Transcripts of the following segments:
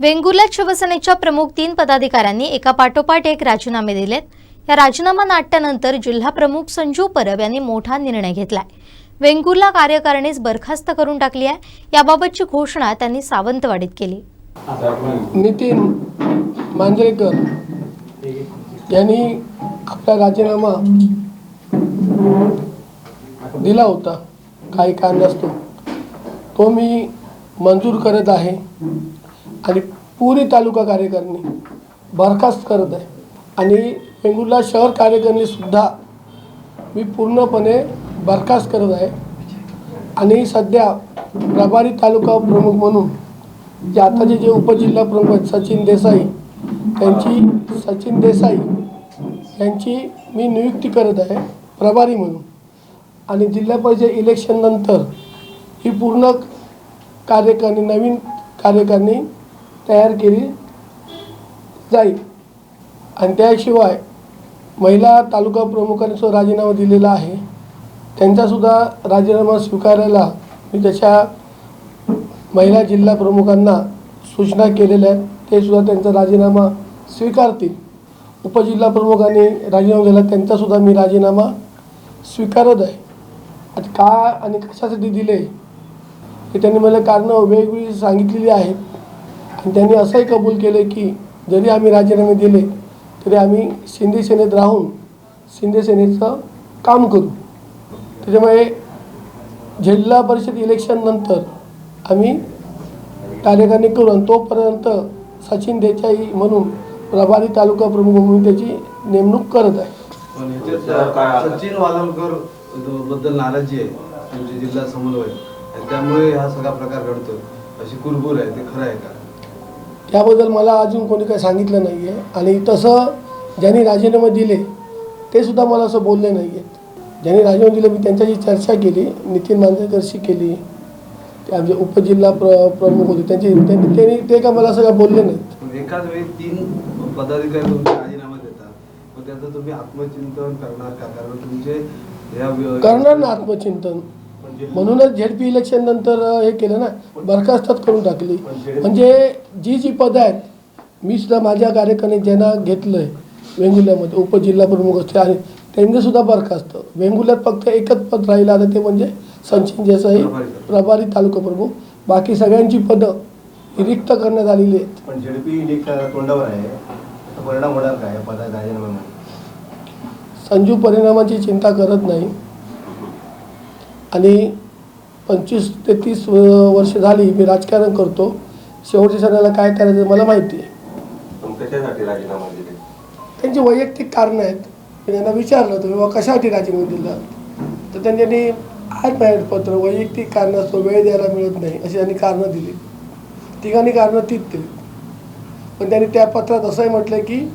वेंगुर्ल्यात शिवसेनेच्या प्रमुख तीन पदाधिकाऱ्यांनी एका पाठोपाठ एक राजीनामे दिलेत. या राजीनामा नाट्यानंतर जिल्हा प्रमुख संजू परब यांनी मोठा निर्णय घेतलाय. वेंगुर्ला कार्यकारिणीच बरखास्त करून टाकली आहे. याबाबतची घोषणा त्यांनी सावंतवाडीत केली. नितीन मांजरेकर यांनी आपला राजीनामा दिला होता. काही कारणास्तव. तो मी मंजूर करत आहे. आणि पुरी तालुका कार्यकारिणी बरखास्त करत आहे. आणि वेंगुर्ला शहर कार्यकारिणीसुद्धा मी पूर्णपणे बरखास्त करत आहे. आणि सध्या प्रभारी तालुका प्रमुख म्हणून जे आताचे जे उपजिल्हा प्रमुख आहेत सचिन देसाई त्यांची सचिन देसाई यांची मी नियुक्ती करत आहे प्रभारी म्हणून. आणि जिल्हा परिषद इलेक्शननंतर ही पूर्ण कार्यकारिणी नवीन कार्यकारिणी तयार केली जाईल. आणि त्याशिवाय महिला तालुका प्रमुखांनी राजीनामा दिलेला आहे. त्यांचासुद्धा राजीनामा स्वीकारायला मी त्याच्या महिला जिल्हा प्रमुखांना सूचना केलेल्या आहेत. ते सुद्धा त्यांचा राजीनामा स्वीकारतील. उपजिल्हा प्रमुखांनी राजीनामा दिला त्यांचासुद्धा मी राजीनामा स्वीकारत आहे. आता का आणि कशासाठी दिले? हे त्यांनी मला कारणं वेगवेगळी सांगितलेली आहेत. त्यांनी असंही कबूल केलं की जरी आम्ही राजीनामे दिले तरी आम्ही शिंदे सेनेत राहून शिंदे सेनेचं काम करू. त्याच्यामुळे जिल्हा परिषद इलेक्शननंतर आम्ही कार्यकारिणी करू आणि तोपर्यंत सचिन देसाई म्हणून प्रभारी तालुका प्रमुख म्हणून त्याची नेमणूक करत आहे. सचिन वालमकरबद्दल नाराजी आहे तुमचे जिल्हा समन्वय आणि त्यामुळे हा सगळा प्रकार घडतो अशी कुरबूर आहे ते खरं आहे का? त्याबद्दल मला अजून कोणी काही सांगितलं नाही आहे आणि तसं ज्यांनी राजीनामे दिले ते सुद्धा मला असं बोलले नाही आहेत ज्यांनी राजीनामे दिले मी त्यांच्याशी चर्चा केली नितीन मांजरेकरशी केली. ते आमचे उपजिल्हा प्र प्रमुख होते. त्यांची त्यांनी ते का मला असं काय बोलले नाहीत. पण एकाच वेळी तीन पदाधिकारी तुमचे राजीनामा देतात. मग त्याचं तुम्ही आत्मचिंतन करणार का? कारण तुमचे करणार ना आत्मचिंतन. म्हणूनच झेडपी इलेक्शन नंतर हे केलं ना बरखास्तच करून टाकली. म्हणजे जी जी पदं आहेत मी सुद्धा माझ्या कार्यकारिणीत ज्यांना घेतलं आहे वेंगुर्ल्यामध्ये उपजिल्हा प्रमुख असते आणि त्यांनी सुद्धा बरखास्त. वेंगुर्ल्यात फक्त एकच पद राहिलं आता ते म्हणजे सचिन देसाई प्रभारी तालुका प्रमुख. बाकी सगळ्यांची पदं रिक्त करण्यात आलेली आहेत. पण झेडपी इलेक्शन तोंडावर आहे. त्याचा परिणाम होणार काय? पदा राजीनाम्यामध्ये संजू परिणामाची चिंता करत नाही. आणि पंचवीस ते तीस वर्ष झाली मी राजकारण करतो. शेवटच्या सणाला काय करायचं मला माहिती आहे. त्यांची वैयक्तिक कारणं आहेत. मी त्यांना विचारलं होतं बाबा कशासाठी राजीनामा दिला? तर त्यांनी आज माझ्याकडे पत्र वैयक्तिक कारणास्तव वेळ द्यायला मिळत नाही अशी त्यांनी कारणं दिली. तिघांनी कारणं तीच दिली. पण त्यांनी त्या पत्रात असंही म्हटलं की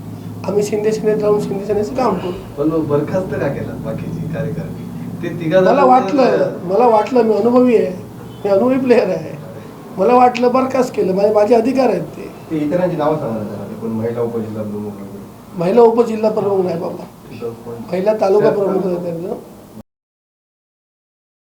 आम्ही शिंदे सेनेत राहून शिंदे सेनेचं काम करू. पण बरखास्त का केला बाकीची कार्यकारिणी ते तिघा मला वाटलं मला वाटलं मी अनुभवी आहे. मी अनुभवी प्लेअर आहे. मला वाटलं बरखास्त केलं. माझे माझे अधिकार आहेत ते. इतरांची नावं सांगा महिला उपजिल्हा. महिला उपजिल्हा प्रमुख नाही बाबा. महिला तालुका प्रमुख